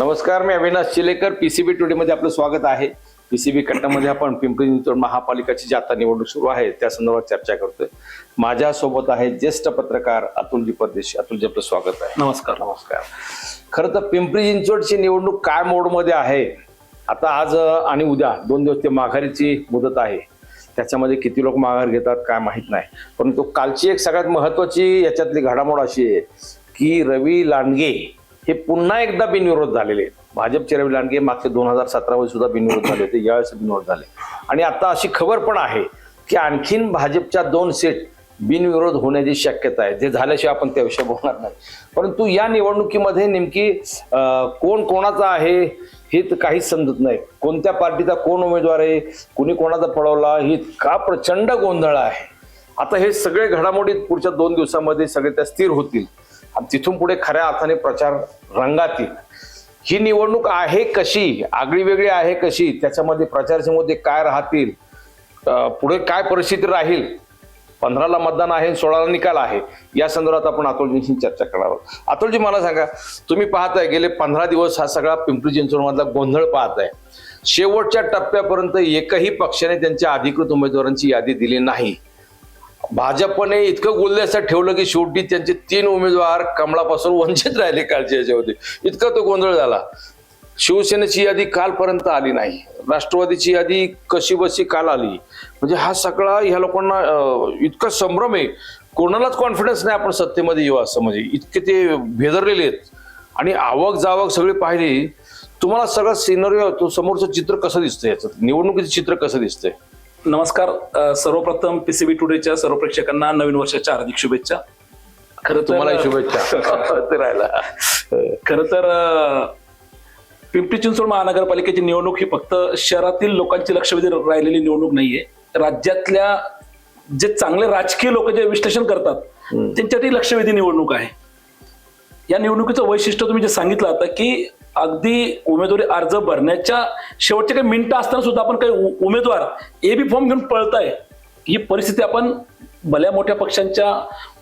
नमस्कार मी Avinash Chilekar. PCB today मध्ये आपलं स्वागत आहे. पीसीबी कट्टामध्ये आपण पिंपरी चिंचवड महापालिकाची जी आता निवडणूक सुरू आहे त्या संदर्भात चर्चा करतोय. माझ्या सोबत आहे ज्येष्ठ पत्रकार अतुलजी परदेशी. अतुलजी आपलं स्वागत आहे. नमस्कार. नमस्कार. खरं तर पिंपरी चिंचवडची निवडणूक काय मोडमध्ये आहे? आता आज आणि उद्या दोन दिवस ते माघारीची मुदत आहे. त्याच्यामध्ये किती लोक माघार घेतात काय माहीत नाही. परंतु कालची एक सगळ्यात महत्वाची याच्यातली घडामोड अशी आहे की रवी लांडगे हे पुन्हा एकदा बिनविरोध झालेले आहेत. भाजपचे रवी लांडगे मागच्या दोन हजार सतरा मध्ये सुद्धा बिनविरोध झाले होते. यावेळेस बिनविरोध झाले. आणि आता अशी खबर पण आहे की आणखीन भाजपच्या दोन सीट बिनविरोध होण्याची शक्यता आहे. जे झाल्याशिवाय आपण त्याविषयी बोलणार नाही. परंतु या निवडणुकीमध्ये नेमकी कोण कोणाचा आहे हे तर काहीच समजत नाही. कोणत्या पार्टीचा कोण उमेदवार आहे कुणी कोणाचा पळवला ही का प्रचंड गोंधळ आहे. आता हे सगळे घडामोडी पुढच्या दोन दिवसामध्ये सगळे त्या स्थिर होतील. तिथून पुढे खऱ्या अर्थाने प्रचार रंगातील. ही निवडणूक आहे कशी? आगळी वेगळी आहे कशी? त्याच्यामध्ये प्रचारसंमध्ये काय राहतील? पुढे काय परिस्थिती राहील? पंधराला मतदान आहे सोळाला निकाल आहे. या संदर्भात आपण अतुलजींशी चर्चा करणार आहोत. अतुलजी मला सांगा तुम्ही पाहताय गेले पंधरा दिवस हा सगळा पिंपरी चिंचवडमधला गोंधळ पाहताय. शेवटच्या टप्प्यापर्यंत एकही पक्षाने त्यांच्या अधिकृत उमेदवारांची यादी दिली नाही. भाजपने इतकं गुल्लेसर ठेवलं की शेवटी त्यांचे तीन उमेदवार कमळापासून वंचित राहिले कालच्या याच्यामध्ये. इतका तो गोंधळ झाला. शिवसेनेची यादी कालपर्यंत आली नाही. राष्ट्रवादीची यादी कशी बशी काल आली. म्हणजे हा सगळा ह्या लोकांना इतका संभ्रम आहे. कोणालाच कॉन्फिडन्स नाही आपण सत्तेमध्ये येऊ असं. म्हणजे इतके ते भेदरलेले आहेत. आणि आवक जावक सगळी पाहिली. तुम्हाला सगळं सिनरी तो समोरचं चित्र कसं दिसतंय याचं? निवडणुकीचं चित्र कसं दिसतंय? नमस्कार सर्वप्रथम पीसीबी टुडेच्या सर्व प्रेक्षकांना नवीन वर्षाच्या हार्दिक शुभेच्छा. खरं तुम्हाला शुभेच्छा. ते राहिला खरं तर पिंपरी चिंचवड महानगरपालिकेची निवडणूक ही फक्त शहरातील लोकांची लक्षवेधी राहिलेली निवडणूक नाहीये. राज्यातल्या जे चांगले राजकीय लोक जे विश्लेषण करतात त्यांच्यासाठी लक्षवेधी निवडणूक आहे. या निवडणुकीचं वैशिष्ट्य तुम्ही जे सांगितलं आता की अगदी उमेदवारी अर्ज भरण्याच्या शेवटचे काही मिनिटं असताना सुद्धा आपण काही उमेदवार ए बी फॉर्म घेऊन पळताय ही परिस्थिती आपण भल्या मोठ्या पक्षांच्या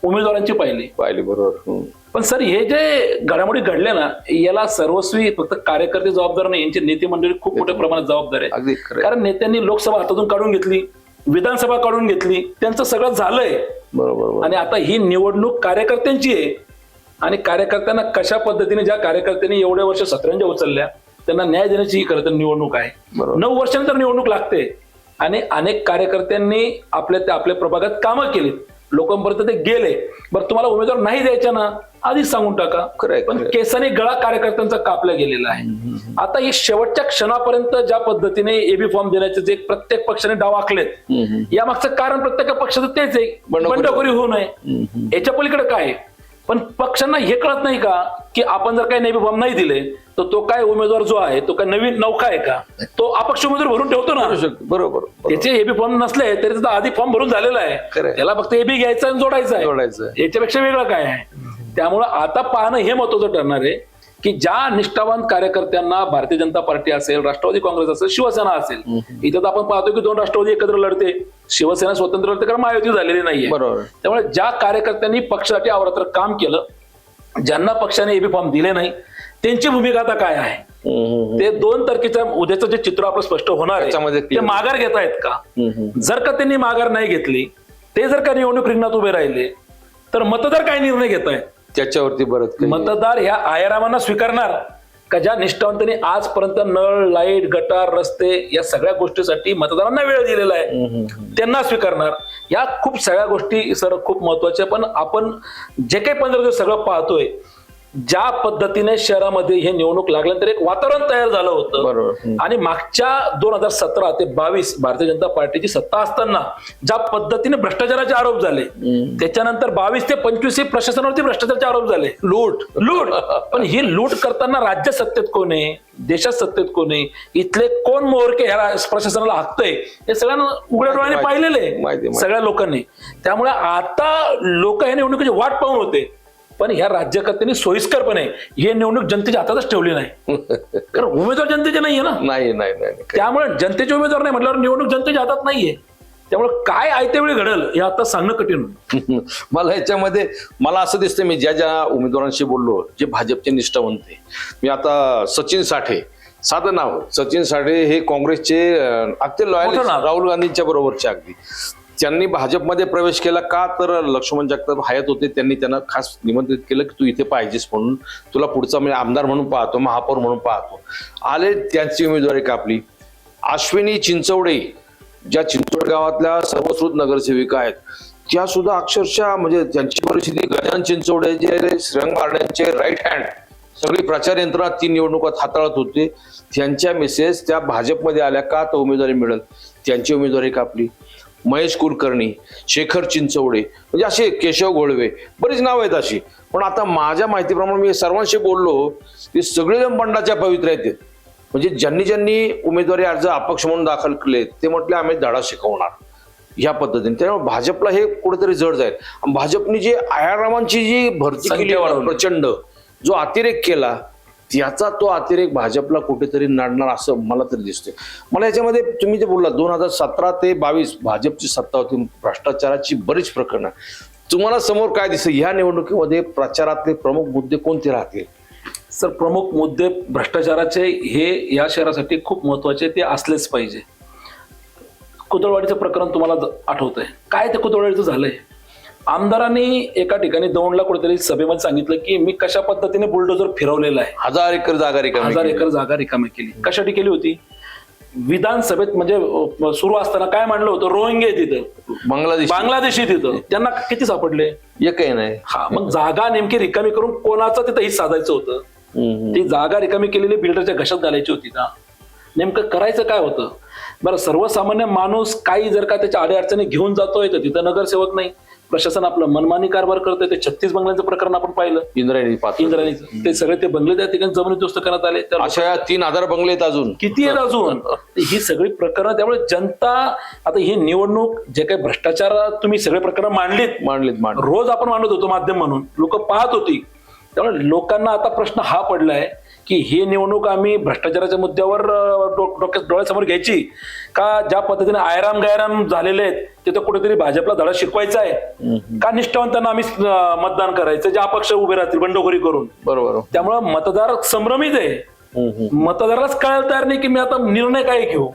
उमेदवारांची पाहिली. पाहिली बरोबर. पण सर हे जे घडामोडी घडल्या ना याला सर्वस्वी फक्त कार्यकर्ते जबाबदार नाही यांचे नेते मंडळी खूप मोठ्या प्रमाणात जबाबदार आहे अगदी. कारण नेत्यांनी लोकसभा हातातून काढून घेतली विधानसभा काढून घेतली त्यांचं सगळं झालंय. बरोबर. आणि आता ही निवडणूक कार्यकर्त्यांची आहे आणि कार्यकर्त्यांना कशा पद्धतीने ज्या कार्यकर्त्यांनी एवढ्या वर्ष सतरंजा उचलल्या त्यांना न्याय देण्याची ही खरं तर निवडणूक आहे. नऊ वर्षानंतर निवडणूक लागते आणि अनेक कार्यकर्त्यांनी आपल्या त्या आपल्या प्रभागात कामं केलीत. लोकांपर्यंत ते गेले. बरं तुम्हाला उमेदवार नाही द्यायचा ना आधीच सांगून टाका. खरंय, पण. केसाने गळा कार्यकर्त्यांचा कापला गेलेला आहे. आता हे शेवटच्या क्षणापर्यंत ज्या पद्धतीने एबी फॉर्म देण्याचे जे प्रत्येक पक्षाने डाव आखलेत या मागचं कारण प्रत्येक पक्षाचं तेच आहे. बंडखोरी. होऊ नये. याच्या पलीकडे काय आहे? पण पक्षांना हे कळत नाही का की आपण जर काही नेबी फॉर्म नाही दिले तर तो काय उमेदवार जो आहे तो काय नवीन नौका आहे का तो अपक्ष उमेदवार भरून ठेवतो ना बरोबर. त्याचे एबी फॉर्म नसले तरी त्याचा आधी फॉर्म भरून झालेला. आहे त्याला फक्त एबी घ्यायचा आणि जोडायचा आहे जोडायचं. याच्यापेक्षा वेगळं काय आहे त्यामुळं आता पाहणं हे महत्वाचं ठरणार आहे की ज्या निष्ठावान कार्यकर्त्यांना भारतीय जनता पार्टी असेल राष्ट्रवादी काँग्रेस असेल शिवसेना असेल इथं तर आपण पाहतो की दोन राष्ट्रवादी एकत्र लढते. शिवसेना स्वतंत्र लढते कारण महायुती झालेली नाहीये. बरोबर. त्यामुळे ज्या कार्यकर्त्यांनी पक्षासाठी अवरात्र काम केलं ज्यांना पक्षाने एबी फॉर्म दिले नाही त्यांची भूमिका आता काय आहे? ते दोन तारखेचं उद्याचं जे चित्र आपलं स्पष्ट होणार आहे ते. माघार घेतायत का. जर का त्यांनी माघार नाही घेतली ते जर का निवडणूक रिंगणात उभे राहिले तर मतदार काय निर्णय घेत आहेत त्याच्यावरती बरंच काही. मतदार ह्या आयारामांना स्वीकारणार. का ज्या निष्ठावंतांनी आजपर्यंत नळ लाइट गटार रस्ते या सगळ्या गोष्टीसाठी मतदारांना वेळ दिलेला आहे त्यांना स्वीकारणार. या खूप सगळ्या गोष्टी सर खूप महत्त्वाच्या पण आपण जे काही पंधरा दिवस सगळं पाहतोय ज्या पद्धतीने शहरामध्ये हे निवडणूक लागल्यानंतर एक वातावरण तयार झालं. होतं. आणि मागच्या दोन हजार सतरा ते बावीस भारतीय जनता पार्टीची सत्ता असताना ज्या पद्धतीने भ्रष्टाचाराचे आरोप झाले त्याच्यानंतर बावीस ते पंचवीस हे प्रशासनावरती भ्रष्टाचाराचे आरोप झाले. लूट. लूट. पण ही लूट करताना राज्य सत्तेत कोण आहे? देशात सत्तेत कोण आहे? इथले कोण मोहरके ह्या प्रशासनाला हाकतंय? हे सगळ्यांना उघड्या डोळ्याने पाहिलेलं. सगळ्या लोकांनी. त्यामुळे आता लोक हे निवडणुकीची वाट पाहून होते. पण ह्या राज्यकर्त्यांनी सोयीस्करपणे हे निवडणूक जनतेच्या हातातच ठेवली नाही कारण उमेदवार जनतेचे नाहीये ना नाही नाही नाही. त्यामुळे जनतेचे उमेदवार नाही म्हटल्यावर निवडणूक जनतेच्या हातात नाहीये त्यामुळे काय आयत्या वेळी घडल हे आता सांगणं कठीण. मला याच्यामध्ये मला असं दिसतं मी ज्या ज्या उमेदवारांशी बोललो जे भाजपचे निष्ठावंत मी आता सचिन साठे साधं नाव सचिन साठे हे काँग्रेसचे अगदी लॉयल. राहुल गांधींच्या बरोबरचे अगदी त्यांनी भाजपमध्ये प्रवेश केला का तर लक्ष्मण जगताप हयात होते त्यांनी त्यांना खास निमंत्रित केलं की तू इथे पाहिजेस म्हणून. तुला पुढचा म्हणजे आमदार म्हणून पाहतो महापौर म्हणून पाहतो. आले त्यांची उमेदवारी कापली. अश्विनी चिंचवडे ज्या चिंचवड गावातल्या सर्वश्रुत नगरसेविका आहेत त्या सुद्धा अक्षरशः म्हणजे त्यांची परिस्थिती गजान चिंचवडे जे श्रंग मारण्याचे राईट हँड सगळी प्रचार यंत्रणा ती निवडणुकात हाताळत होते. त्यांच्या मिसेस त्या भाजपमध्ये आल्या का तर उमेदवारी मिळेल. त्यांची उमेदवारी कापली. महेश कुलकर्णी शेखर चिंचवडे म्हणजे असे केशव घोळवे बरीच नाव आहेत अशी. पण आता माझ्या माहितीप्रमाणे मी सर्वांशी बोललो ते सगळेजण बंडाच्या पवित्र आहेत म्हणजे ज्यांनी ज्यांनी उमेदवारी अर्ज अपक्ष म्हणून दाखल केले ते म्हटले आम्ही धडा शिकवणार. या पद्धतीने. त्यामुळे भाजपला हे कुठेतरी जड जाईल. भाजपने जी आयारामांची जी भरती केली. प्रचंड जो अतिरेक केला त्याचा तो अतिरेक भाजपला कुठेतरी नडणार असं मला तरी दिसतंय. मला याच्यामध्ये तुम्ही जे बोलला दोन हजार सतरा ते बावीस भाजपची सत्ता होती भ्रष्टाचाराची बरीच प्रकरणं. तुम्हाला समोर काय दिसतं ह्या निवडणुकीमध्ये प्रचारातले प्रमुख मुद्दे कोणते राहतील? सर प्रमुख मुद्दे भ्रष्टाचाराचे हे या शहरासाठी खूप महत्त्वाचे ते असलेच पाहिजे. कुतळवाडीचं प्रकरण तुम्हाला ज- आहे काय ते कुतळवाडीचं झालंय? आमदारांनी एका ठिकाणी दौंडला कुठेतरी सभेमध्ये सांगितलं की मी कशा पद्धतीने बुलडोजर फिरवलेला आहे. हजार एकर जागा रिकामी हजार केली. एकर जागा रिकामी केली. कशासाठी केली होती? विधानसभेत म्हणजे सुरू असताना काय मांडलं होतं? रोहिंगे तिथं. बांगलादेश बांगलादेशी तिथं. त्यांना किती सापडले? एकही नाही. हा मग जागा नेमकी रिकामी करून कोणाचं तिथं हित साधायचं होतं? हम्म. ती जागा रिकामी केलेली बिल्डरच्या घशात घालायची होती का नेमकं करायचं काय होतं? बरं सर्वसामान्य माणूस काही जर का त्याच्या अडीअडचणी घेऊन जातोय तर तिथं नगरसेवक नाही. प्रशासन आपलं मनमानी कारभार करतोय ते छत्तीस बंगल्यांचं प्रकरण आपण पाहिलं. इंद्रायणी पात्र इंद्राणीचं ते सगळे ते बंगले त्या ठिकाणी जमिनीदोस्त करण्यात आले. त्या अशा या तीन हजार बंगले आहेत अजून. किती आहेत अजून? ही सगळी प्रकरणं त्यामुळे जनता आता ही निवडणूक जे काही भ्रष्टाचार तुम्ही सगळे प्रकरण मांडलीत. मांडलेत मांडले रोज आपण मांडत होतो माध्यम म्हणून. लोक पाहत होती. त्यामुळे लोकांना आता प्रश्न हा पडलाय की ही निवडणूक आम्ही भ्रष्टाचाराच्या मुद्द्यावर डोक्यात डोळ्यासमोर घ्यायची. का ज्या पद्धतीने आयराम गायराम झालेले आहेत तिथं कुठेतरी भाजपला धडा शिकवायचा आहे? का निष्ठावंतांना आम्ही मतदान करायचं? जे अपक्ष उभे राहतील बंडखोरी करून. बरोबर त्यामुळं मतदार संभ्रमित आहे. मतदारालाच कळायला तयार नाही की मी आता निर्णय काय घेऊ.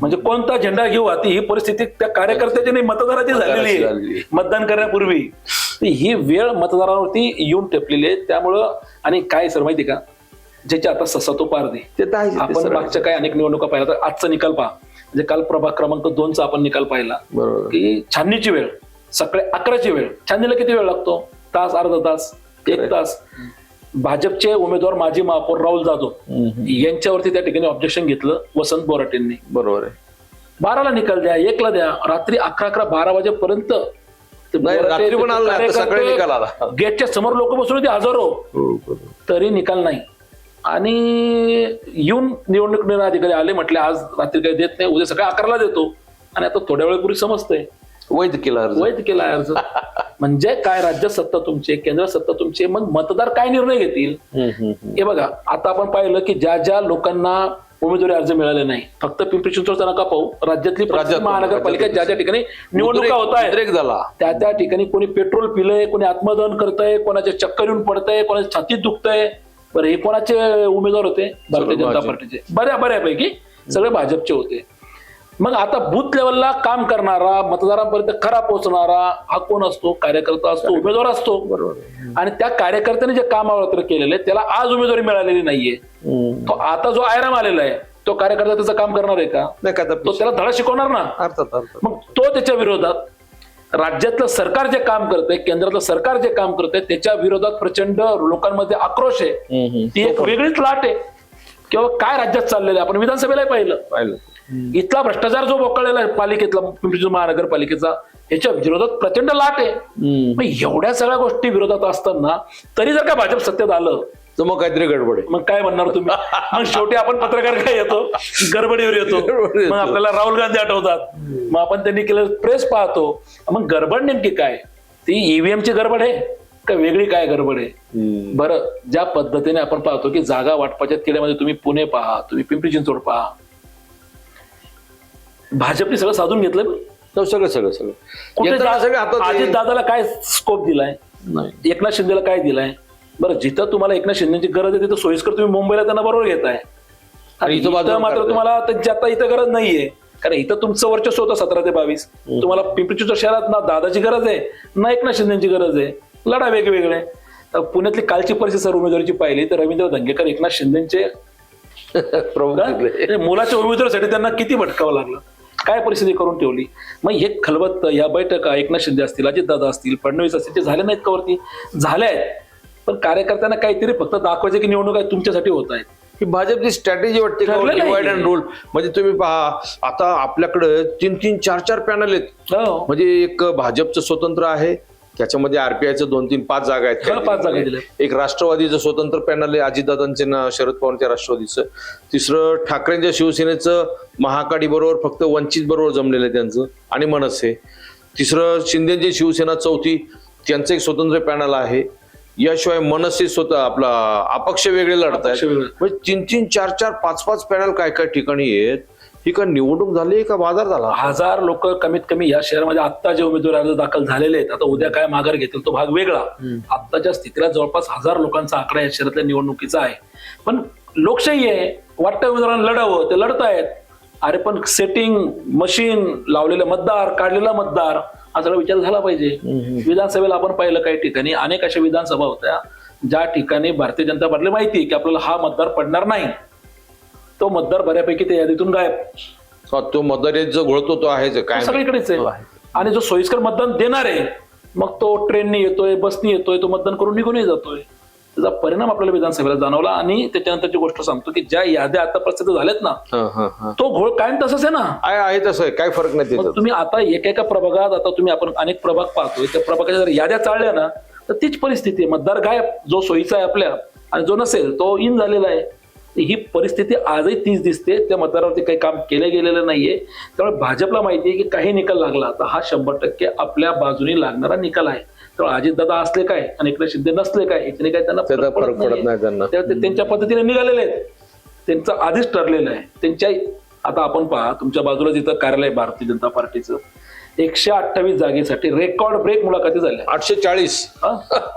म्हणजे कोणता झेंडा घेऊ आता ही परिस्थिती त्या कार्यकर्त्याची नाही मतदाराची झालेली आहे. मतदान करण्यापूर्वी. ही वेळ मतदारावरती येऊन टेपलेली आहे. त्यामुळं आणि काय सर माहिती का? ज्याची आता ससा तो पार दे ते तर आहेच, ते आपण. मागच्या काही अनेक निवडणुका पाहिला तर आजचा निकाल पहा. म्हणजे काल प्रभाग क्रमांक दोनचा आपण निकाल पाहिला. बरोबर. की छाननीची वेळ सकाळी अकराची वेळ. छाननीला किती वेळ लागतो? तास अर्धा तास एक तास. भाजपचे उमेदवार माजी महापौर राहुल जाधव हम्म, यांच्यावरती त्या ठिकाणी ऑब्जेक्शन घेतलं वसंत बोराटेंनी. बरोबर आहे. बाराला निकाल द्या एकला द्या. रात्री अकरा अकरा बारा वाजेपर्यंत ते नाही, बोराटे, रात्री पण आला, आता सकाळी कार्यकर्ते निकाल आला. गेटच्या समोर लोक बसून होते हजारो. तरी निकाल नाही. आणि येऊन निवडणूक निर्णय अधिकारी आले म्हटले आज रात्री काही देत नाही उद्या सकाळी अकराला देतो. आणि आता थोड्या वेळापूर्वी समजतंय. वैध केला अर्ज. वैध केला अर्ज. म्हणजे काय राज्यात सत्ता तुमची आहे, केंद्रात सत्ता तुमची मग मतदार काय निर्णय घेतील. हे बघा आता आपण पाहिलं की ज्या ज्या लोकांना उमेदवारी अर्ज मिळाले नाही फक्त पिंपरी चिंचवडचा नका पाहू राज्यातली महानगरपालिकेत ज्या ज्या ठिकाणी निवडणुका होत आहेत झाला. त्या त्या ठिकाणी कोणी पेट्रोल पिलंय कोणी आत्मदहन करतंय कोणाच्या चक्कर येऊन पडतंय कोणाच्या छातीत दुखतंय बरं हे कोणाचे उमेदवार होते? भारतीय जनता. पार्टीचे. बऱ्या बऱ्यापैकी सगळे भाजपचे होते. मग आता बूथ लेवलला काम करणारा मतदारांपर्यंत खरा पोहोचणारा हा कोण असतो? कार्यकर्ता असतो उमेदवार असतो. बरोबर. आणि त्या कार्यकर्त्याने जे काम अवत्र केलेले त्याला आज उमेदवारी मिळालेली नाहीये. तो आता जो आयराम आलेला आहे तो कार्यकर्ता त्याचं काम करणार आहे का? तो त्याला धडा शिकवणार ना? अर्थात. मग तो त्याच्या विरोधात राज्यातलं सरकार जे काम करतंय केंद्रातलं सरकार जे काम करतंय त्याच्या विरोधात प्रचंड लोकांमध्ये आक्रोश आहे. ती एक वेगळीच लाट आहे. किंवा काय राज्यात चाललेलं आहे? आपण विधानसभेलाही पाहिलं. पाहिलं. इथला भ्रष्टाचार जो बोकळलेला आहे पालिकेतला पिंपरी महानगरपालिकेचा याच्या विरोधात प्रचंड लाट आहे. मग एवढ्या सगळ्या गोष्टी विरोधात असताना तरी जर का भाजप सत्तेत आलं तर मग काहीतरी गडबड आहे. मग काय म्हणणार तुम्ही? मग शेवटी आपण पत्रकार काय येतो? गडबडीवर येतो. मग आपल्याला राहुल गांधी आठवतात. मग आपण त्यांनी केलं प्रेस पाहतो. मग गडबड नेमकी काय? ती ईव्हीएम ची गडबड आहे का वेगळी काय गडबड आहे. बरं ज्या पद्धतीने आपण पाहतो की जागा वाटपाच्या तिड्यामध्ये तुम्ही पुणे पहा तुम्ही पिंपरी चिंचवड पहा. भाजपने सगळं साधून घेतलं. हो, सगळं सगळं सगळं. अजित दादाला काय स्कोप दिलाय? नाही. एकनाथ शिंदेला काय दिलाय? बरं जिथं तुम्हाला एकनाथ शिंदेची गरज आहे तिथं सोयीस्कर तुम्ही मुंबईला त्यांना बरोबर घेताय. आणि इथं मात्र. तुम्हाला त्यांची आता इथं गरज नाहीये. कारण इथं तुमचं वर्चस्व होतं सतरा ते बावीस. तुम्हाला पिंपरी चिंचवड शहरात ना दादाची गरज आहे ना एकनाथ शिंदेची गरज आहे. लढा वेगवेगळे. तर पुण्यातली कालची परिस्थिती सर उमेदवारीची पाहिली तर रवींद्र धंगेकर एकनाथ शिंदेचे मुलाच्या उमेदवारीसाठी त्यांना किती भटकावं लागलं? काय परिस्थिती करून ठेवली? मग हे खलबत्त या बैठका एकनाथ शिंदे असतील अजितदादा असतील फडणवीस असतील ते झाले नाहीत का वरती? झाले आहेत. पण कार्यकर्त्यांना काहीतरी फक्त दाखवायचे की निवडणूक आहे तुमच्यासाठी होत आहेत ही भाजपची स्ट्रॅटेजी वाटते का आहे. डिवाइड अँड रूल म्हणजे तुम्ही पहा आता आपल्याकडे तीन तीन चार चार पॅनल आहेत. हो. म्हणजे एक भाजपचं स्वतंत्र आहे त्याच्यामध्ये आरपीआयचं दोन तीन पाच जागा आहेत. पाच जागा. एक राष्ट्रवादीचं स्वतंत्र पॅनल आहे अजितदादांचे ना शरद पवारच्या राष्ट्रवादीचं. तिसरं ठाकरेंच्या शिवसेनेचं महाकाडी बरोबर फक्त वंचित बरोबर जमलेलं आहे त्यांचं आणि मनसे. तिसरं शिंदेची शिवसेना चौथी त्यांचं एक स्वतंत्र पॅनल आहे. याशिवाय मनसे स्वतः आपला अपक्ष वेगळे लढत अपक्ष आहेत वेगळे. म्हणजे तीन तीन चार चार पाच पाच पॅनल काय काय ठिकाणी आहेत ही का निवडणूक झाली का बाजार झाला? हजार लोक कमीत कमी या शहरामध्ये आत्ता जे उमेदवार अर्ज दाखल झालेले आहेत आता उद्या काय माघार घेतील तो भाग वेगळा. आत्ताच्या स्थितीला जवळपास हजार लोकांचा आकडा या शहरातल्या निवडणुकीचा आहे. पण लोकशाही आहे वाटतं उमेदवारांना लढावं ते लढतायत. अरे पण सेटिंग मशीन लावलेले मतदार काढलेला मतदार हा सगळा विचार झाला पाहिजे. विधानसभेला आपण पाहिलं काही ठिकाणी अनेक अशा विधानसभा होत्या ज्या ठिकाणी भारतीय जनता पार्टीला माहिती आहे की आपल्याला हा मतदार पडणार नाही. तो मतदार बऱ्यापैकी त्या यादीतून गायब. तो मतदार जो घोळतो तो आहे, काय सगळीकडेच आहे. आणि जो सोयीस्कर मतदान देणार आहे मग तो ट्रेनने येतोय बसनी येतोय तो मतदान करून निघूनही जातोय. त्याचा परिणाम आपल्याला विधानसभेला जाणवला आणि त्याच्यानंतरची गोष्ट सांगतो की ज्या याद्या आता प्रसिद्ध झाल्यात ना. तो घोळ कायम तसंच आहे ना. आहे तसं आहे. काय फरक नाही तुम्ही आता एका प्रभागात आता तुम्ही आपण अनेक प्रभाग पाहतोय. त्या प्रभागाच्या जर याद्या चालल्या ना तर तीच परिस्थिती आहे. मतदार गायब जो सोयीचा आहे आपल्या आणि जो नसेल तो इन झालेला आहे. ही परिस्थिती आजही तीच दिसते. त्या मतदारावरती काही काम केलं गेलेलं नाहीये. त्यामुळे भाजपला माहिती आहे की काही निकाल लागला. तर हा शंभर टक्के आपल्या बाजूने लागणारा निकाल आहे. त्यामुळे अजितदादा असले काय आणि इकडे शिंदे नसले काय याच्याने काय त्यांना त्याचा फरक पडत. नाही त्यांना. तेव्हा ते त्यांच्या पद्धतीने निघालेले आहेत. त्यांचं आधीच ठरलेलं आहे. त्यांच्या आता आपण पहा तुमच्या बाजूला जिथं कार्यालय आहे भारतीय जनता पार्टीचं एकशे अठ्ठावीस जागेसाठी रेकॉर्ड ब्रेक मुलाखती झाल्या. आठशे चाळीस?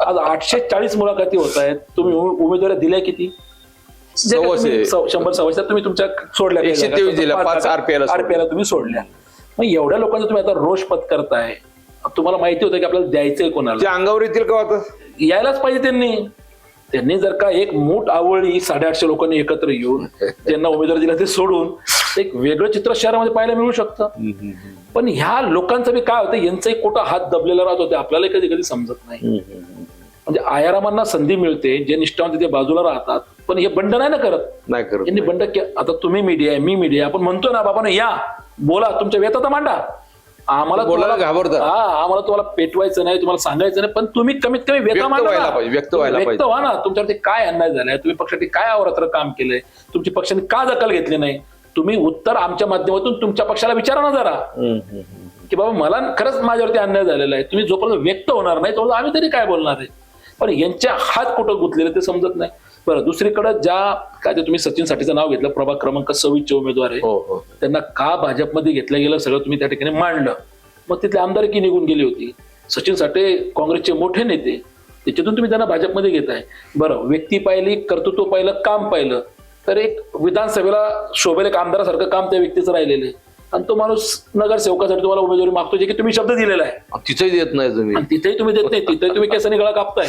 आज आठशे चाळीस मुलाखती होत आहेत. तुम्ही उमे- उमेदवारी दिल्या किती? शंभर सव्वाशे तुम्ही तुमच्या सोडल्या. ला तुम्ही सोडल्या. मग एवढ्या लोकांचं तुम्ही आता रोष पत करताय तुम्हाला माहिती होतं की आपल्याला द्यायचंय ते कोणाला अंगावर येतील का आता? यायलाच पाहिजे त्यांनी. त्यांनी जर का एक मूठ आवळी साडेआठशे लोकांनी एकत्र येऊन ज्यांना उमेदवार दिला ते सोडून एक वेगळं चित्र शहरामध्ये पाहायला मिळू शकतं. पण ह्या लोकांचं बी काय होतं यांचा एक कोटा हात दबलेला राहत होते आपल्याला कधी कधी समजत नाही. म्हणजे आयारामांना संधी मिळते जे निष्ठावंत ते बाजूला राहतात पण हे बंड नाही ना करत. नाही करत यांनी बंड आता तुम्ही मीडिया आहे मी मीडिया आपण म्हणतो ना बाबा या बोला तुमच्या व्यथा मांडा. आम्हाला बोलायला घाबरतात. हा आम्हाला तुम्हाला पेटवायचं नाही तुम्हाला सांगायचं नाही पण तुम्ही कमीत कमी व्यक्त व्हायला. पाहिजे, व्यक्त व्हायला व्यक्त. व्हा ना. तुमच्यावरती काय अन्याय झालाय? तुम्ही पक्षासाठी काय अवरात्र काम केलंय? तुमची पक्षाने का दखल घेतली नाही? तुम्ही उत्तर आमच्या माध्यमातून तुमच्या पक्षाला विचारा ना जरा. की बाबा मला खरंच माझ्यावरती अन्याय झालेला आहे. तुम्ही जोपर्यंत व्यक्त होणार नाही तोपर्यंत आम्ही तरी काय बोलणार आहे? पण यांच्या हात कुठं गुंतलेले ते समजत नाही. बरं दुसरीकडे ज्या काय ते तुम्ही सचिन साठीचं नाव घेतलं प्रभाग क्रमांक सव्वीसचे उमेदवार आहे. हो हो. त्यांना का भाजपमध्ये घेतलं गेलं सगळं तुम्ही त्या ठिकाणी मांडलं. मग तिथले आमदारकी निघून गेली होती? सचिन साठे काँग्रेसचे मोठे नेते. त्याच्यातून तुम्ही त्यांना भाजपमध्ये घेताय. बरं व्यक्ती पाहिली कर्तृत्व पाहिलं काम पाहिलं. तर एक विधानसभेला शोभेल एक आमदारासारखं काम त्या व्यक्तीचं राहिलेलं आहे. आणि तो माणूस नगरसेवकासाठी तुम्हाला उमेदवारी मागतो जे की तुम्ही शब्द दिलेला आहे. तिथेही देत नाही तुम्ही. तिथेही तुम्ही देत नाही तिथेही तुम्ही केसाने गळा कापताय.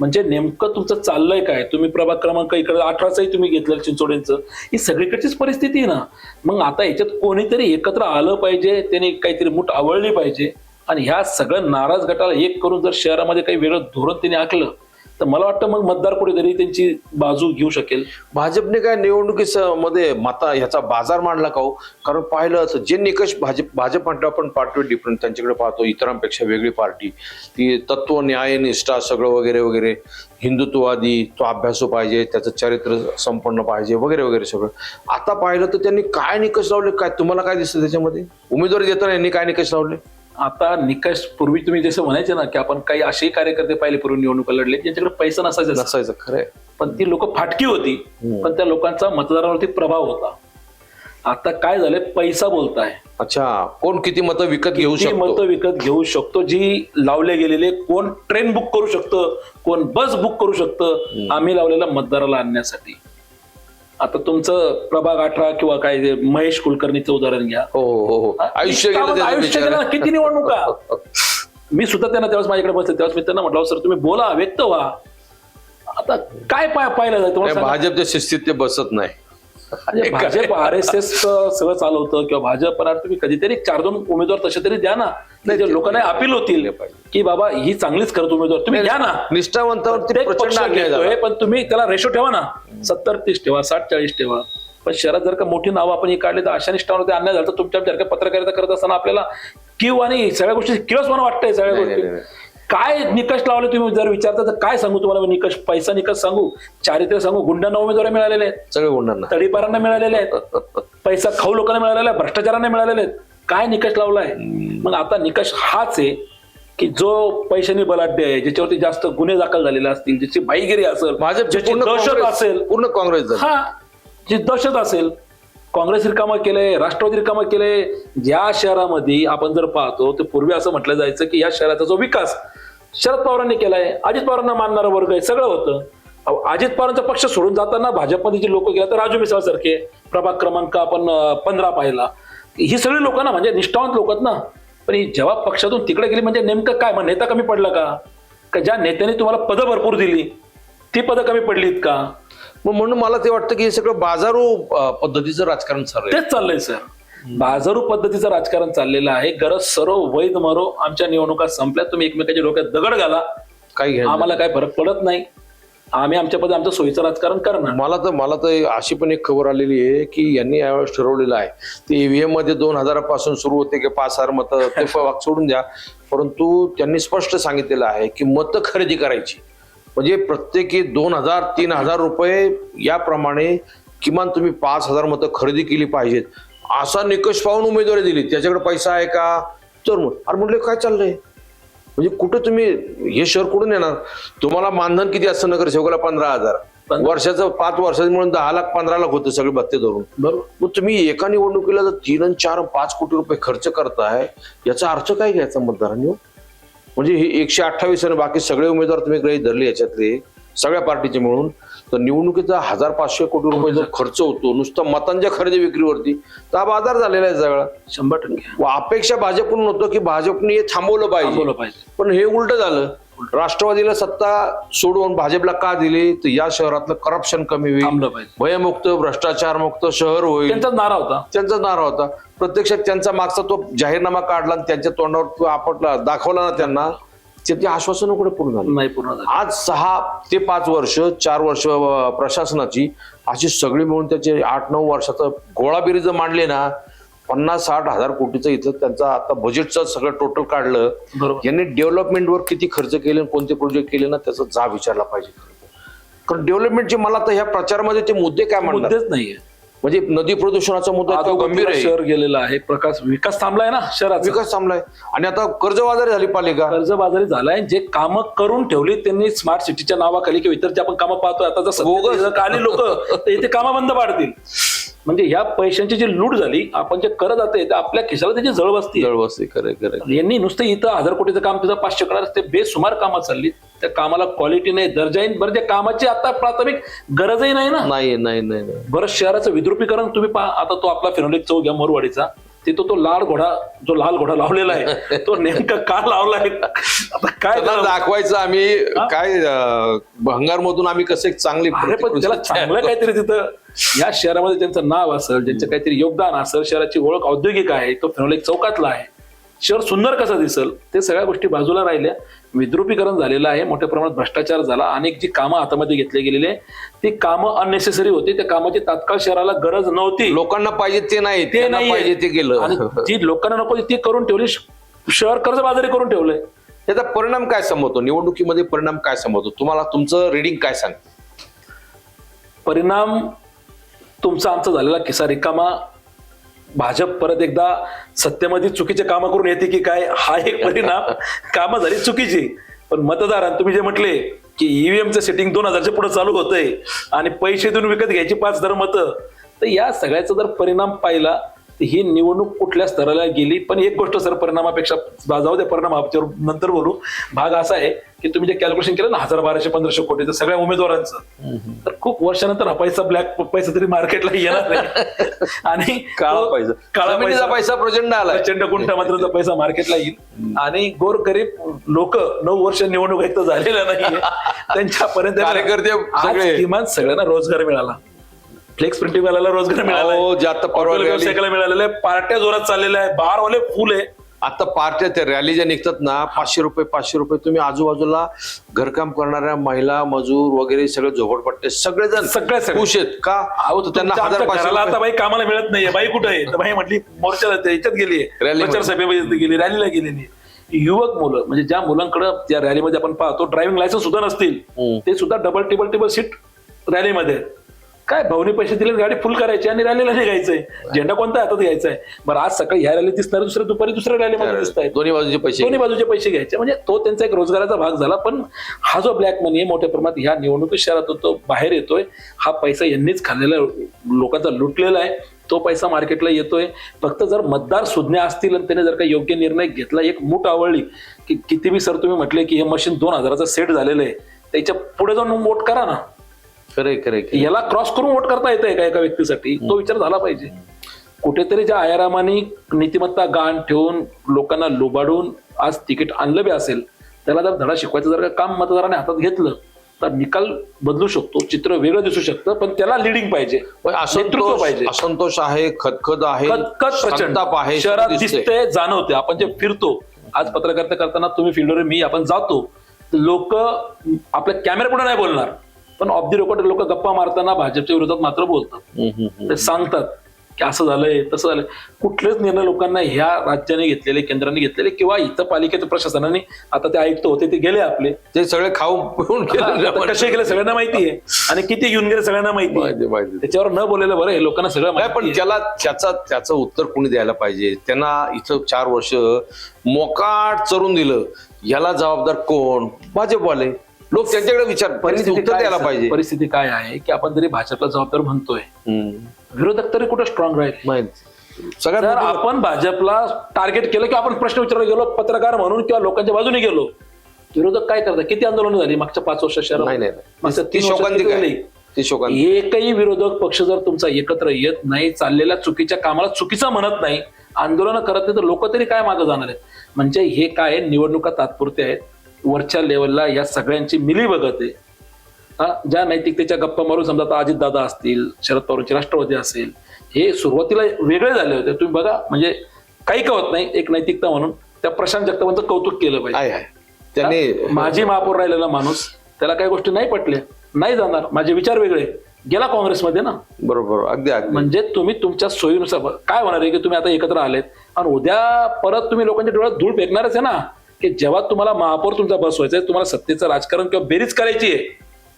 म्हणजे नेमकं तुमचं चाललंय काय? तुम्ही प्रभाग क्रमांक इकडे अठराचाही तुम्ही घेतलं चिंचोड्यांचं ही सगळीकडचीच परिस्थिती आहे ना. मग आता याच्यात कोणीतरी एकत्र आलं पाहिजे त्याने काहीतरी मूठ आवळली पाहिजे. आणि ह्या सगळ्या नाराज गटाला एक करून जर शहरामध्ये काही वेगळं धोरण त्यांनी आखलं तर मला वाटतं मग मतदार कुठेतरी त्यांची बाजू घेऊ शकेल. भाजपने काय निवडणुकीसमध्ये माता ह्याचा बाजार मांडला का हो? कारण पाहिलं असं जे निकष भाजप भाजप म्हटलं आपण पार्टी डिफरंट त्यांच्याकडे पाहतो इतरांपेक्षा वेगळी पार्टी. ती तत्व न्याय निष्ठा सगळं वगैरे वगैरे. हिंदुत्ववादी तो अभ्यासू पाहिजे त्याचं चरित्र संपन्न पाहिजे वगैरे वगैरे सगळं. आता पाहिलं तर त्यांनी काय निकष लावले? काय तुम्हाला काय दिसतं त्याच्यामध्ये? उमेदवारी देताना यांनी काय निकष लावले? आता निकष पूर्वी तुम्ही जसं म्हणायचे ना की आपण काही असे कार्यकर्ते पाहिले पूर्वी निवडणुका लढले ज्यांच्याकडे पैसा नसायचा. नसायचं खरंय. पण ती लोक फाटकी होती. पण त्या लोकांचा मतदारावरती प्रभाव होता. आता काय झालंय? पैसा बोलताय. अच्छा कोण किती मतं विकत घेऊ शकतो? मतं विकत घेऊ शकतो? जी लावले गेलेले कोण ट्रेन बुक करू शकतं? कोण बस बुक करू शकतं? आम्ही लावलेला मतदाराला आणण्यासाठी. आता तुमचं प्रभाग अठरा किंवा काय महेश कुलकर्णीचं उदाहरण घ्या. हो हो हो. आयुष्य गेलं त्याचं आयुष्य गेलं. किती निवडणुका? मी सुद्धा त्यांना त्यावेळेस माझ्याकडे बसले त्यावेळेस मी त्यांना म्हटलं सर तुम्ही बोला व्यक्त व्हा. आता काय पाय पाहिलं जातं? तुम्हाला त्या सांगा. भाजपच्या शिस्तीत ते बसत नाही. म्हणजे भाजप आर एस एस सगळं चालवतं किंवा भाजप तुम्ही कधीतरी चार दोन उमेदवार तसे तरी द्या ना. नाही, जे लोकांना अपील होतील की बाबा ही चांगलीच करत उमेदवार तुम्ही घ्या ना. झाला. पण तुम्ही त्याला रेशो ठेवा ना. सत्तर तीस ठेवा साठ चाळीस ठेवा. पण शहरात जर का मोठी नावं आपण ही काढली तर अशा निष्ठावर अन्याय झाला तर तुमच्या पत्रकारिता करत असताना आपल्याला किव आणि सगळ्या गोष्टी किवच मला वाटतंय सगळ्या गोष्टी. काय निकष लावले तुम्ही? जर विचारता तर काय सांगू तुम्हाला निकष? पैसा निकष सांगू? चारित्र्य सांगू? गुंडांना उमेदवार मिळालेले आहेत. सगळे होणार ना तडीपारांना मिळालेले आहेत. पैसा खाऊ लोकांना मिळालेला आहे. भ्रष्टाचारांना मिळालेले आहेत. काय निकष लावलाय? मग आता निकष हाच आहे की जो पैशाने बलाढ्य आहे ज्याच्यावरती जास्त गुन्हे दाखल झालेले असतील ज्याची बाईगिरी असेल भाजप ज्याची दहशत असेल पूर्ण काँग्रेस. हा. जी दहशत असेल काँग्रेस रिकामं केलंय राष्ट्रवादी रिकामं केलंय या शहरामध्ये आपण जर पाहतो तर पूर्वी असं म्हटलं जायचं की या शहराचा जो विकास शरद पवारांनी केलाय अजित पवारांना मानणारा वर्ग आहे सगळं होतं. अजित पवारांचा पक्ष सोडून जाताना भाजपमध्ये जे लोक गेले तर राजू मिसाळ सारखे प्रभाग क्रमांक आपण पंधरा पाहिला. ही सगळी लोक ना म्हणजे निष्ठावंत लोक आहेत ना. पण ही जेव्हा पक्षातून तिकडे गेली म्हणजे नेमकं काय मग नेता कमी पडला का? का ज्या नेत्याने तुम्हाला पदं भरपूर दिली ती पदं कमी पडलीत का? मग म्हणून मला ते वाटतं की हे सगळं बाजारू पद्धतीचं राजकारण चालू आहे तेच चाललंय सर. बाजारू पद्धतीचं राजकारण चाललेलं आहे. गरज सर्व वैध मरो आमच्या निवडणुका संपल्या. तुम्ही एकमेकाच्या डोक्यात दगड घाला. काही घ्या आम्हाला काय फरक पडत नाही. आम्ही आमच्या पद्धती आमचं सोयीचं राजकारण करणार. मला तर मला तर अशी पण एक खबर आलेली आहे की यांनी यावेळेस ठरवलेलं आहे. ते ईव्हीएममध्ये दोन हजारापासून सुरू होते की पाच हजार मतं. ते फ- सोडून द्या. परंतु त्यांनी स्पष्ट सांगितलेलं आहे की मतं खरेदी करायची. म्हणजे प्रत्येकी दोन हजार तीन हजार रुपये याप्रमाणे किमान तुम्ही पाच हजार मतं खरेदी केली पाहिजेत. असा निकष पाहून उमेदवारी दिली. त्याच्याकडे पैसा आहे का? तर मग अरे म्हटलं काय चाललंय? म्हणजे कुठं तुम्ही हे शहर कुठून येणार? तुम्हाला मानधन किती असतं नगरसेवकाला? पंधरा हजार. वर्षाचं पाच वर्षाचं म्हणून दहा लाख पंधरा लाख होतं सगळे भत्ते धरून. बरोबर. मग तुम्ही एका निवडणुकीला जर तीन आणि चार पाच कोटी रुपये खर्च करताय याचा अर्थ काय घ्यायचा मतदारांनी? म्हणजे हे एकशे अठ्ठावीस आणि बाकी सगळे उमेदवार तुम्ही ग्रहित धरले याच्यातले सगळ्या पार्टीचे म्हणून तर निवडणुकीचा हजार पाचशे कोटी रुपये जो खर्च होतो नुसतं मतांच्या खरेदी विक्रीवरती तर हा बाजार झालेला आहे सगळा. शंभर टक्के. व अपेक्षा भाजपकडून होतं की भाजपने हे थांबवलं पाहिजे. थांबवलं पाहिजे. पण हे उलट झालं. राष्ट्रवादीला सत्ता सोडून भाजपला का दिली तर या शहरातलं करप्शन कमी होईल. पाहिजे. भयमुक्त भ्रष्टाचार मुक्त शहर होईल. त्यांचाच नारा होता. त्यांचा नारा होता. प्रत्यक्षात त्यांचा मागचा तो जाहीरनामा काढला आणि त्यांच्या तोंडावर तो आपटला दाखवला ना त्यांना. त्याची आश्वासनं कुठे पूर्ण झाली? नाही पूर्ण झालं. आज सहा ते पाच वर्ष चार वर्ष प्रशासनाची अशी सगळी मिळून त्याचे आठ नऊ वर्षाचं गोळाबिरी जर मांडले ना पन्नास साठ हजार कोटीचं इथं त्यांचं आता बजेटचं सगळं टोटल काढलं. यांनी डेव्हलपमेंटवर किती खर्च केले कोणते प्रोजेक्ट केले ना त्याचा जा विचारला पाहिजे. कारण डेव्हलपमेंटचे मला तर ह्या प्रचारामध्ये ते मुद्दे काय म्हणतात नाहीये. म्हणजे नदी प्रदूषणाचा मुद्दा इतका गंभीर आहे. शहर गेलेला आहे प्रकाश विकास थांबलाय ना शहराचा. विकास थांबलाय. आणि आता कर्जबाजारी झाली पालिका. कर्जबाजारी झालाय. जे कामं करून ठेवली त्यांनी स्मार्ट सिटीच्या नावाखाली किंवा इतर जे आपण कामं पाहतोय आता. सध्या आली लोक इथे कामं बंद पाडतील. म्हणजे ह्या पैशांची जी लूट झाली आपण जे करत जाते ते आपल्या खिशाला त्याची जळ बसती जळबसते खरं खरं यांनी नुसतं इथं हजार कोटीचं काम तिथं पाचशे करणार ते बेसुमार कामं चालली. त्या कामाला क्वालिटी नाही दर्जाही बरं त्या कामाची आता प्राथमिक गरजही नाही ना. नाही नाही नाही नाही. बरं शहराचं विद्रुपीकरण तुम्ही पहा आता तो आपला फिरवली चौक घ्या मोरवाडीचा. तिथं तो लाल घोडा जो लाल घोडा लावलेला आहे तो नेमका का लावलाय आता काय दाखवायचं आम्ही काय भंगार मधून आम्ही कसे चांगले पण त्याला चांगलं काहीतरी तिथं या शहरामध्ये त्यांचं नाव असेल ज्यांचं काहीतरी योगदान असेल शहराची ओळख औद्योगिक आहे तो फिरवले चौकातला आहे. शहर सुंदर कसं दिसल? ते सगळ्या गोष्टी बाजूला राहिल्या. विद्रुपीकरण झालेलं आहे मोठ्या प्रमाणात भ्रष्टाचार झाला. अनेक जी कामं हातामध्ये घेतले गेलेले ती कामं अननेसेसरी होती. त्या कामाची तात्काळ शहराला गरज नव्हती. लोकांना पाहिजे ते नाही. ते नाही पाहिजे ते गेलं आणि जी लोकांना नको ती करून ठेवली शहर कर्जबाजारी करून ठेवलंय. त्याचा परिणाम काय समजतो? निवडणुकीमध्ये परिणाम काय समजतो? तुम्हाला तुमचं रिडिंग काय सांग परिणाम तुमचा आमचा झालेला किस्सा रिकामा. भाजप परत एकदा सत्तेमध्ये चुकीचे कामं करून येते की काय? हा एक परिणाम. कामं झाली चुकीची. पण मतदारांना तुम्ही जे म्हटले की ईव्हीएमचं सेटिंग दोन हजारच्या पुढे चालू होतंय आणि पैसे देऊन विकत घ्यायची पाच हजार मतं तर या सगळ्याचा जर परिणाम पाहिला ही निवडणूक कुठल्या स्तराला गेली? पण एक गोष्ट सर परिणामापेक्षा जाऊ दे परिणाम नंतर बोलू. भाग असा आहे की तुम्ही जे कॅल्क्युलेशन केलं ना हजार बाराशे पंधराशे कोटीचं सगळ्या उमेदवारांचं तर खूप वर्षानंतर हा पैसा ब्लॅक पैसा तरी मार्केटला येणार नाही. आणि काळा पैसा. काळा पैसा पैसा प्रचंड आलाय. प्रचंड गुंठा पैसा मार्केटला येईल. आणि गोरगरीब लोक नऊ वर्ष निवडणूक एक तर झालेल्या नाहीये. त्यांच्यापर्यंत कार्यकर्ते. किमान सगळ्यांना रोजगार मिळाला. फ्लेक्स प्रिंटिंग वाल्याला रोजगार मिळाला हो, जे आता परवा हॉटेल rally- व्यावसायिकाला मिळालेलं आहे पार्ट्या जोरात चाललेल्या आहे बारवाले फुल आहे आता पार्ट्या त्या रॅली ज्या निघतात ना पाचशे रुपये पाचशे रुपये तुम्ही आजूबाजूला घरकाम करणाऱ्या महिला मजूर वगैरे सगळे झोपडपट्टे सगळेजण सगळे सगळे. खुश आहेत का अहो तर त्यांना हजार पाचशे घराला आता रुपये- बाई कामाला मिळत नाहीये बाई कुठे आहे तर बाई म्हटली मोर्चाला याच्यात गेली. प्रचार सभेमध्ये गेली रॅलीला गेलेली आहे. युवक मुलं म्हणजे ज्या मुलांकडे त्या रॅलीमध्ये आपण पाहतो ड्रायव्हिंग लायसन्स सुद्धा नसतील हम्म. ते सुद्धा डबल टेबल टेबल सीट रॅलीमध्ये आहेत. काय भावनी पैसे दिले गाडी फुल करायची आणि रॅलीला निघायचंय. झेंडा कोणता हातात घ्यायचा आहे बरं आज सकाळी ह्या रॅलीत दिसणार दुसऱ्या दुपारी दुसऱ्या रॅलीमध्ये दिसत आहेत दोन्ही बाजूचे पैसे दोन्ही बाजूचे पैसे घ्यायचे. म्हणजे तो त्यांचा एक रोजगाराचा भाग झाला पण हा जो ब्लॅक मनी आहे मोठ्या प्रमाणात ह्या निवडणुकीत शहरात तो बाहेर येतोय. हा पैसा यांनीच खाल्लेला आहे, लोकांचा लुटलेला आहे. तो पैसा मार्केटला येतोय. फक्त जर मतदार सुज्ञ असतील आणि त्याने जर का योग्य निर्णय घेतला एक मूठ आवडली की किती बी सर तुम्ही म्हटले की हे मशीन दोन हजाराचं सेट झालेलं आहे. त्याच्या पुढे जाऊन वोट करा ना. खरे खरे याला क्रॉस करून वोट करता येतं एका एका व्यक्तीसाठी? तो विचार झाला पाहिजे. कुठेतरी ज्या आयारामानी नीतिमत्ता गाण ठेवून लोकांना लुबाडून आज तिकीट आणलं बी असेल त्याला जर धडा शिकवायचं जर का काम मतदाराने हातात घेतलं तर निकाल बदलू शकतो चित्र वेगळं दिसू शकतं पण त्याला लिडिंग पाहिजे. असंतोष पाहिजे. असंतोष आहे खतखत आहे प्रचंड. आहे शहरात. दिसते जाणवते आपण जे फिरतो आज पत्रकारिता करताना तुम्ही फील्डवर मी आपण जातो. लोक आपल्या कॅमेरा पुढे नाही बोलणार. पण ऑफ दी रेकॉर्ड लोक गप्पा मारताना भाजपच्या विरोधात मात्र बोलतात. ते सांगतात की असं झालंय तसं झालंय. कुठलेच निर्णय लोकांना ह्या राज्याने घेतलेले केंद्राने घेतलेले किंवा इथं पालिकेच्या प्रशासनाने आता ते आयुक्त होते ते गेले आपले. ते सगळे खाऊन पिऊन कसे गेले सगळ्यांना माहिती आहे. आणि किती येऊन गेले सगळ्यांना माहिती माहिती त्याच्यावर न बोललेलं बरं हे लोकांना सगळं माहिती पण. त्याला त्याचा त्याचं उत्तर कोणी द्यायला पाहिजे? त्यांना इथं चार वर्ष मोकाट चरून दिलं. याला जबाबदार कोण? भाजपवाले. लोक त्यांच्याकडे विचार परिस्थिती उत्तर द्यायला पाहिजे. परिस्थिती काय आहे की आपण जरी भाजपला जबाबदार म्हणतोय. विरोधक तरी कुठे स्ट्रॉंग राहील? सगळ्यात आपण भाजपला टार्गेट केलं किंवा आपण प्रश्न विचारायला गेलो पत्रकार म्हणून किंवा लोकांच्या बाजूने गेलो विरोधक काय करतात? किती आंदोलन झाली मागच्या पाच वर्षात मागच्या वर्षात? ती शोकांतिक एकही विरोधक पक्ष जर तुमचा एकत्र येत नाही चाललेल्या चुकीच्या कामाला चुकीचा म्हणत नाही आंदोलन करत नाही तर लोक तरी काय मागे जाणार आहेत? म्हणजे हे काय निवडणुका तात्पुरत्या आहेत. वरच्या लेवलला या सगळ्यांची मिली बघत. आहे हा, ज्या नैतिकतेच्या गप्पा मारून समजा आता अजितदादा असतील शरद पवारांची राष्ट्रवादी असेल हे सुरुवातीला वेगळे झाले होते. तुम्ही बघा म्हणजे काही कळत नाही एक नैतिकता म्हणून. त्या प्रशांत जगतापांचं कौतुक केलं पाहिजे. त्याने? माझी महापौर राहिलेला माणूस त्याला काही गोष्टी नाही पटल्या. नाही जाणार. माझे विचार वेगळे. गेला काँग्रेसमध्ये ना? बरोबर अगदी अगदी. म्हणजे तुम्ही तुमच्या सोयीनुसार काय होणार आहे की तुम्ही आता एकत्र आलेत? आणि उद्या परत तुम्ही लोकांच्या डोळ्यात धूळ फेकणारच आहे ना? की जेव्हा तुम्हाला महापौर तुमचा बसवायचा आहे तुम्हाला सत्तेचं राजकारण किंवा बेरीज करायची आहे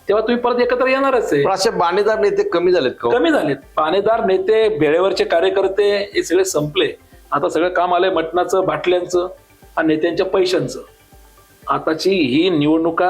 तेव्हा तुम्ही परत एकत्र येणारच आहे. पण असे बाणेदार नेते कमी झालेत का हो? कमी झालेत. पाणेदार नेते वेळेवरचे कार्यकर्ते हे सगळे संपले. आता सगळं काम आलंय मटणाचं बाटल्यांचं आणि नेत्यांच्या पैशांचं. आताची ही निवडणुका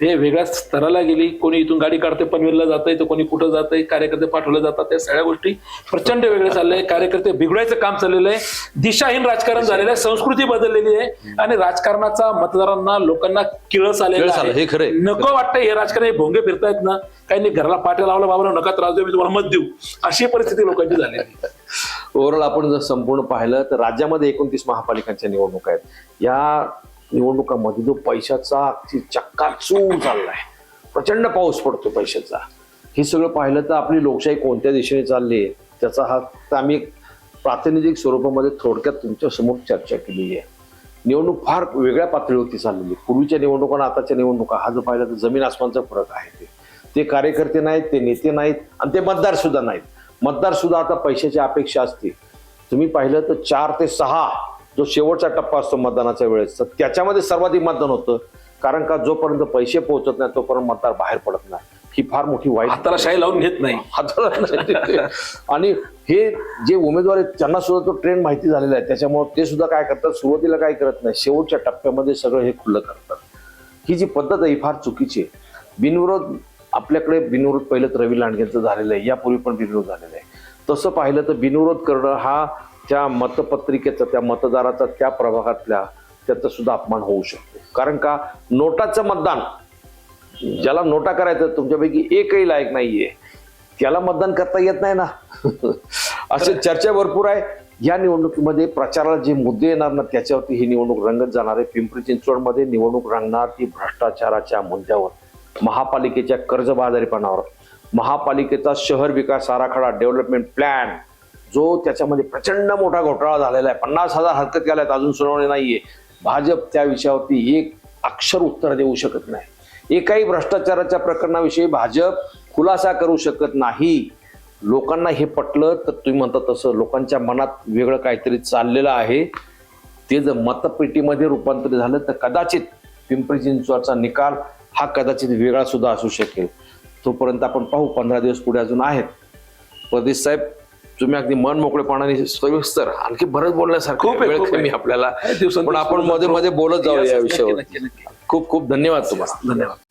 हे वेगळ्या स्तराला गेली. कोणी इथून गाडी काढते पनवेलला जातंय तर कोणी कुठं जातंय कार्यकर्ते पाठवले जातात त्या सगळ्या गोष्टी प्रचंड वेगळे चालले कार्यकर्ते बिघडायचं काम चाललेलं आहे. दिशाहीन राजकारण झालेलं आहे संस्कृती बदललेली आहे आणि राजकारणाचा मतदारांना लोकांना किळस आलेला हे आहे. नको वाटतं हे राजकारण हे भोंगे फिरतायत ना. काही घराला पाट्या लावला बाबा नका त्रास देऊ मी तुम्हाला मत देऊ. अशी परिस्थिती लोकांची आहे. ओव्हरऑल आपण जर संपूर्ण पाहिलं तर राज्यामध्ये एकोणतीस महापालिकांच्या निवडणुका आहेत. या निवडणुकामध्ये जो पैशाचा अगदी चक्काचूर चाललाय. प्रचंड पाऊस पडतो पैशाचा. हे सगळं पाहिलं तर आपली लोकशाही कोणत्या दिशेने चालली आहे? त्याचा हा तर आम्ही प्रातिनिधिक स्वरूपामध्ये थोडक्यात तुमच्यासमोर चर्चा केलेली आहे. निवडणूक फार वेगळ्या पातळीवरती चाललेली आहे. पूर्वीच्या निवडणुका आणि आताच्या निवडणुका हा जो पाहिला तर जमीन आसमानचा फरक आहे ते. ते कार्यकर्ते नाहीत ते नेते नाहीत आणि ते मतदार सुद्धा नाहीत. मतदार सुद्धा आता पैशाची अपेक्षा असते. तुम्ही पाहिलं तर चार ते सहा जो शेवटचा टप्पा असतो मतदानाच्या वेळेस तर त्याच्यामध्ये सर्वाधिक मतदान होतं. कारण का जोपर्यंत पैसे पोहोचत नाही तोपर्यंत मतदार बाहेर पडत नाही. ही फार मोठी वाईट हाताला शाही लावून घेत नाही. हाताला नाही. आणि हे जे उमेदवार आहेत त्यांना सुद्धा तो ट्रेंड माहिती झालेला आहे. त्याच्यामुळे ते सुद्धा काय करतात सुरुवातीला काय करत नाही शेवटच्या टप्प्यामध्ये सगळं हे खुलं करतात. ही जी पद्धत आहे ही फार चुकीची आहे. बिनविरोध आपल्याकडे बिनविरोध पहिलं तर रवी लांडगेंचं झालेलं आहे. यापूर्वी पण बिनविरोध झालेलं आहे. तसं पाहिलं तर बिनविरोध करणं हा त्या मतपत्रिकेचा त्या मतदाराचा त्या प्रभागातल्या त्याचा सुद्धा अपमान होऊ शकतो. कारण का? नोटाचं मतदान. ज्याला नोटा करायचं तुमच्यापैकी एकही लायक नाहीये त्याला मतदान करता येत नाही ना. असे चर्चा भरपूर आहे. या निवडणुकीमध्ये प्रचाराला जे मुद्दे येणार ना त्याच्यावरती ही निवडणूक रंगत जाणार आहे. पिंपरी चिंचवडमध्ये निवडणूक रंगणार ती भ्रष्टाचाराच्या मुद्द्यावर. महापालिकेच्या कर्जबाजारीपणावर. महापालिकेचा शहर विकास आराखडा डेव्हलपमेंट प्लॅन. जो त्याच्यामध्ये प्रचंड मोठा घोटाळा झालेला आहे. पन्नास हजार हरकत केल्या अजून सुनावणी नाहीये. भाजप त्या विषयावरती एक अक्षर उत्तर देऊ शकत नाही. एकाही भ्रष्टाचाराच्या प्रकरणाविषयी भाजप खुलासा करू शकत नाही. लोकांना हे पटलं तर तुम्ही म्हणता तसं. लोकांच्या मनात वेगळं काहीतरी चाललेलं आहे. ते जर मतपेटीमध्ये रूपांतरित झालं तर कदाचित पिंपरी चिंचवडचा निकाल हा कदाचित वेगळा सुद्धा असू शकेल. तोपर्यंत आपण पाहू पंधरा दिवस पुढे अजून आहेत. प्रदेश साहेब तुम्ही अगदी मन मोकळेपणाने सविस्तर आणखी बरंच बोलण्यासारखं वेळ. कमी आपल्याला पण आपण मध्ये मध्ये बोलत जाऊ या विषयावर. खूप खूप धन्यवाद तुम्हाला धन्यवाद